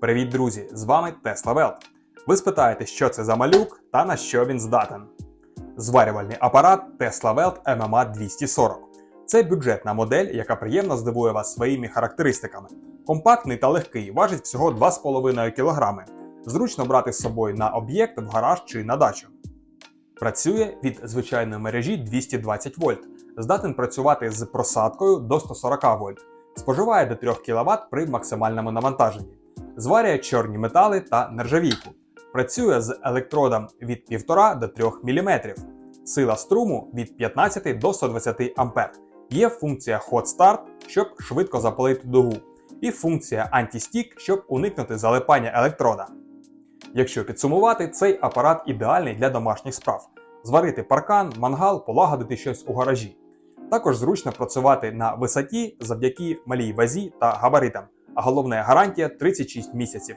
Привіт, друзі! З вами Tesla Welt. Ви спитаєте, що це за малюк та на що він здатен. Зварювальний апарат Tesla Welt MMA 240. Це бюджетна модель, яка приємно здивує вас своїми характеристиками. Компактний та легкий, важить всього 2,5 кг. Зручно брати з собою на об'єкт, в гараж чи на дачу. Працює від звичайної мережі 220 вольт. Здатен працювати з просадкою до 140 вольт. Споживає до 3 кВт при максимальному навантаженні. Зварює чорні метали та нержавійку. Працює з електродом від 1,5 до 3 мм. Сила струму від 15 до 120 А. Є функція Hot Start, щоб швидко запалити дугу, і функція Anti-Stick, щоб уникнути залипання електрода. Якщо підсумувати, цей апарат ідеальний для домашніх справ: зварити паркан, мангал, полагодити щось у гаражі. Також зручно працювати на висоті завдяки малій вазі та габаритам, а головне гарантія 36 місяців.